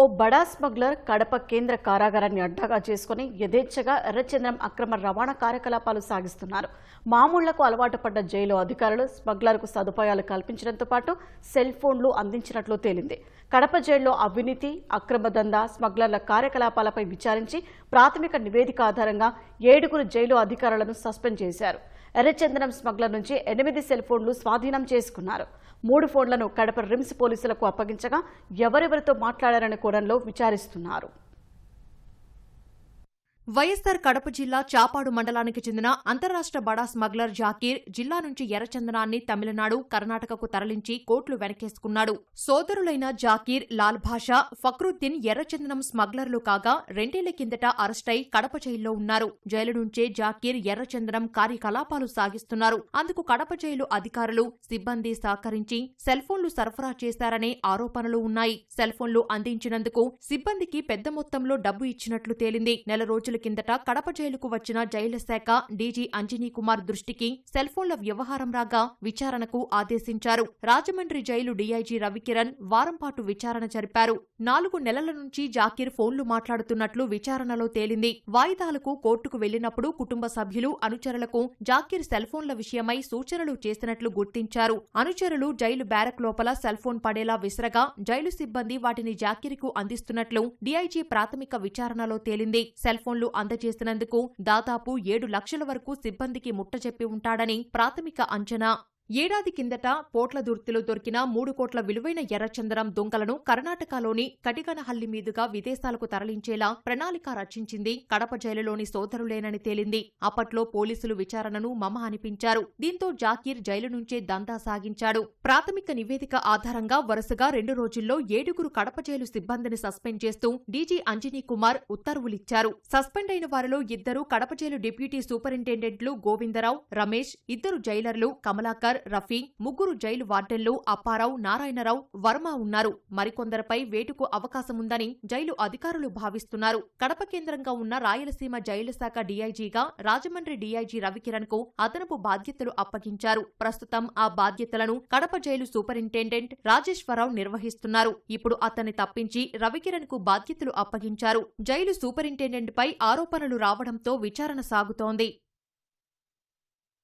ఓ బడా స్మగ్లర్ కడప కేంద్ర కారాగారాన్ని అడ్డాగా చేసుకుని యథేచ్ఛగా ఎర్రచంద్రం అక్రమ రవాణా కార్యకలాపాలు సాగిస్తున్నారు. మామూళ్ళకు అలవాటు పడ్డ జైలు అధికారులు స్మగ్లర్కు సదుపాయాలు కల్పించడంతో పాటు సెల్ ఫోన్లు అందించినట్లు తేలింది. కడప జైల్లో అవినీతి అక్రమ దందా స్మగ్లర్ల కార్యకలాపాలపై విచారించి ప్రాథమిక నివేదిక ఆధారంగా ఏడుగురు జైలు అధికారులను సస్పెండ్ చేశారు. ఎర్రచందనం స్మగ్లర్ నుంచి ఎనిమిది సెల్ ఫోన్లు స్వాధీనం చేసుకున్నారు. మూడు ఫోన్లను కడప రిమ్స్ పోలీసులకు అప్పగించగా ఎవరెవరితో మాట్లాడారనే కోణంలో విచారిస్తున్నారు. వైఎస్సార్ కడప జిల్లా చాపాడు మండలానికి చెందిన అంతరాష్ట బడా స్మగ్లర్ జాకీర్ జిల్లా నుంచి ఎర్రచందనాన్ని తమిళనాడు కర్ణాటకకు తరలించి కోట్లు వెనకేసుకున్నాడు సోదరులైన జాకీర్ లాల్ భాషా ఫక్రుద్దీన్ ఎర్రచందనం స్మగ్లర్లు కాగా రెండేళ్ళ కిందట అరెస్టై కడప జైల్లో ఉన్నారు. జైలు నుంచే జాకీర్ ఎర్రచందనం కార్యకలాపాలు సాగిస్తున్నారు. అందుకు కడప జైలు అధికారులు సిబ్బంది సహకరించి సెల్ ఫోన్లు సరఫరా చేశారనే ఆరోపణలు ఉన్నాయి. సెల్ ఫోన్లు అందించినందుకు సిబ్బందికి పెద్ద మొత్తంలో డబ్బు ఇచ్చినట్లు తేలింది. నెల రోజుల కిందట కడప జైలుకు వచ్చిన జైళ్ళ శాఖ డీజీ అంజనీ కుమార్ దృష్టికి సెల్ఫోన్ల వ్యవహారం రాగా విచారణకు ఆదేశించారు. రాజమండ్రి జైలు డీఐజీ రవికిరణ్ వారం పాటు విచారణ జరిపారు. నాలుగు నెలల నుంచి జాకీర్ ఫోన్లు మాట్లాడుతున్నట్లు విచారణలో తేలింది. వాయిదాలకు కోర్టుకు వెళ్ళినప్పుడు కుటుంబ సభ్యులు అనుచరులకు జాకీర్ సెల్ఫోన్ల విషయమై సూచనలు చేసినట్లు గుర్తించారు. అనుచరులు జైలు బ్యారక్ లోపల సెల్ ఫోన్ పడేలా విసరగా జైలు సిబ్బంది వాటిని జాకీర్కు అందిస్తున్నట్లు డీఐజీ ప్రాథమిక విచారణలో తేలింది. సెల్ సేవలు అందజేసినందుకు దాదాపు ఏడు లక్షల వరకు సిబ్బందికి ముట్టజెప్పి ఉంటాడని ప్రాథమిక అంచనా. ఏడాది కిందట పోట్ల దుర్తిలో దొరికిన మూడు కోట్ల విలువైన ఎర్రచందనం దొంగలను కర్ణాటకలోని కటిగనహల్లి మీదుగా విదేశాలకు తరలించేలా ప్రణాళిక రచించింది. కడప జైలులోని సోదరులేనని తేలింది. అప్పట్లో పోలీసులు విచారణను మమ అనిపించారు. దీంతో జాకీర్ జైలు నుంచే దందా సాగించాడు. ప్రాథమిక నివేదిక ఆధారంగా వరుసగా రెండు రోజుల్లో ఏడుగురు కడప జైలు సిబ్బందిని సస్పెండ్ చేస్తూ డీజీ అంజనీ కుమార్ ఉత్తర్వులిచ్చారు. సస్పెండ్ అయిన వారిలో ఇద్దరు కడప జైలు డిప్యూటీ సూపరింటెండెంట్లు గోవిందరావు రమేష్ ఇద్దరు జైలర్లు కమలాకర్ రఫీ ముగ్గురు జైలు వార్డెన్లు అప్పారావు నారాయణరావు వర్మ ఉన్నారు. మరికొందరిపై వేటుకు అవకాశముందని జైలు అధికారులు భావిస్తున్నారు. కడప కేంద్రంగా ఉన్న రాయలసీమ జైలు శాఖ డీఐజీగా రాజమండ్రి డీఐజీ రవికిరణ్కు అదనపు బాధ్యతలు అప్పగించారు. ప్రస్తుతం ఆ బాధ్యతలను కడప జైలు సూపరింటెండెంట్ రాజేశ్వరరావు నిర్వహిస్తున్నారు. ఇప్పుడు అతన్ని తప్పించి రవికిరణ్కు బాధ్యతలు అప్పగించారు. జైలు సూపరింటెండెంట్ పై ఆరోపణలు రావడంతో విచారణ సాగుతోంది.